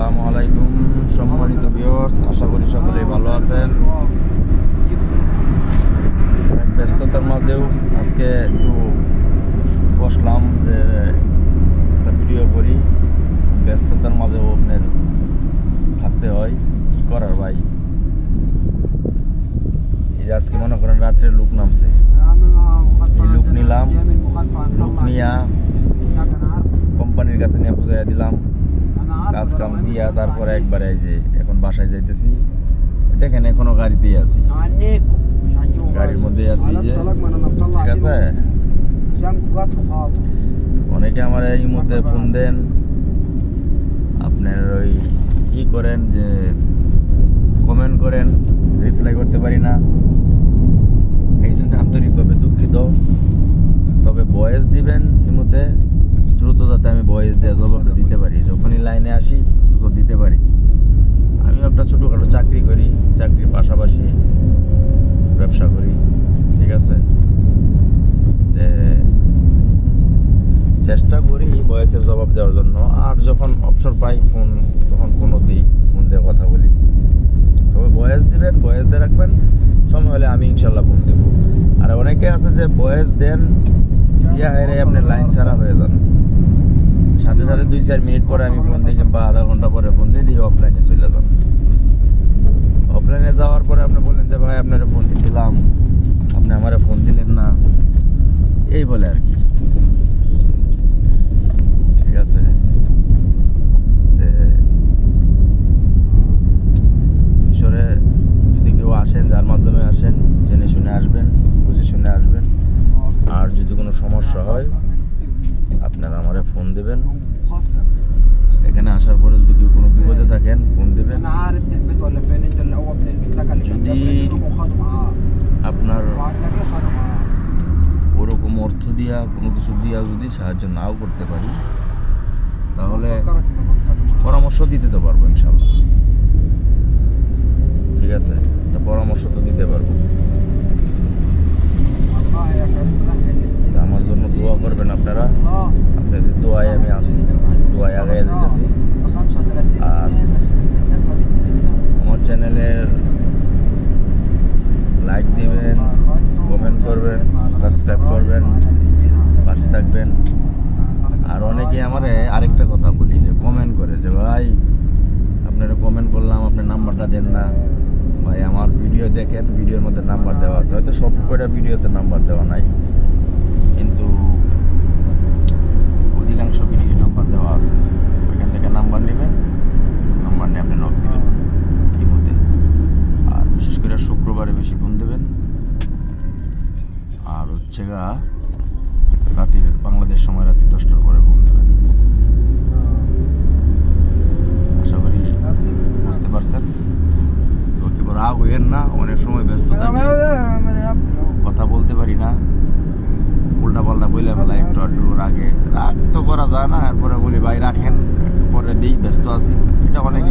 আসসালামু আলাইকুম সম্মানিত ভিউয়ার্স আশা করি সকলেই ভালো আছেন। ব্যস্ততার মাঝেও আজকে একটু বসলাম যে একটা ভিডিও করি। ব্যস্ততার মাঝেও আপনার থাকতে হয়। কি করার ভাই? এই যে আজকে মনে করেন রাত্রে লুক নামছে। লুক নিলাম। লুক নিয়া কোম্পানির কাছে নিয়ে বুঝাইয়া দিলাম। কাজ কাম দিয়া তারপরে একবারে এই যে এখন বাসায় যাইতেছি। দেখেন এখনও গাড়িতেই আছি। গাড়ির মধ্যেই আছি যে। ঠিক আছে? অনেকে আমার এই মধ্যে ফোন দেন। আপনার ওই ই করেন যে কমেন্ট করেন। রিপ্লাই করতে পারি না। এই জন্য আন্তরিকভাবে দুঃখিত। তবে বয়েস দিবেন এই মধ্যে দ্রুত যাতে আমি বয়েস দেওয়া জবাবটা দিতে পারি যখনই লাইনে আসি দ্রুত দিতে পারি। আমি একটা ছোটোখাটো চাকরি করি, চাকরির পাশাপাশি ব্যবসা করি, ঠিক আছে? চেষ্টা করি বয়সের জবাব দেওয়ার জন্য। আর যখন অবসর পাই, ফোন তখন ফোনও দিই, ফোন দিয়ে কথা বলি। তবে বয়স দিবেন, বয়স দিয়ে রাখবেন, সময় হলে আমি ইনশাল্লাহ ফোন দেবো। আর অনেকে আছে যে বয়স দেন, ইয়া হেরে আপনি লাইন ছাড়া হয়ে যান। সাথে সাথে দুই চার মিনিট পরে আমি ফোন দিই কিংবা আধা ঘণ্টা পরে ফোন দিয়ে দিয়ে অফলাইনে চলে যান অফলাইনে যাওয়ার পরে আপনি বললেন যে, ভাই, আপনার ফোন দিয়েছিলাম আপনি আমারে ফোন দিলেন না। এই বলে আর কি। ঠিক আছে? মিশরে যদি কেউ আসেন, যার মাধ্যমে আসেন, জেনে শুনে আসবেন, বুঝে শুনে আসবেন। আর যদি কোনো সমস্যা হয় আপনারা আমারে ফোন দেবেন। এখানে আসার পরে যদি কেউ কোনো বিপদে থাকেন ফোন দেবেন। যদি আপনার ওরকম অর্থ দিয়া কোনো কিছু দিয়া যদি সাহায্য নাও করতে পারি তাহলে পরামর্শ দিতে তো পারব ইনশাল্লাহ ঠিক আছে? পরামর্শ তো দিতে পারব। আছি, দোয়াই আগাইয়া যেতেছি আর আমার চ্যানেলের লাইক দিবেন, কমেন্ট করবেন, সাবস্ক্রাইব করবেন, পাশে থাকবেন। আর অনেকে আমার আরেকটা কথা বলি, যে কমেন্ট করে যে, ভাই, আপনারা কমেন্ট করলাম, আপনার নাম্বারটা দেন না। ভাই, আমার ভিডিও দেখেন ভিডিওর মধ্যে নাম্বার দেওয়া আছে। হয়তো সব কয়টা ভিডিওতে নাম্বার দেওয়া নাই। কিন্তু হচ্ছে গা রাতির বাংলাদেশ সময় রাতি দশটার পরে ঘুম দেবেন। আশা করি বুঝতে পারছেন। কি রাগ হইয়েন না? অনেক সময় ব্যস্ত থাকি। কথা বলতে পারি না। উল্টা পাল্টা বইলে ফেলা একটু আড্ডু রাগে। রাগ তো করা যায় না এরপরে বলি ভাই রাখেন পরে দিই ব্যস্ত আছি। এটা অনেক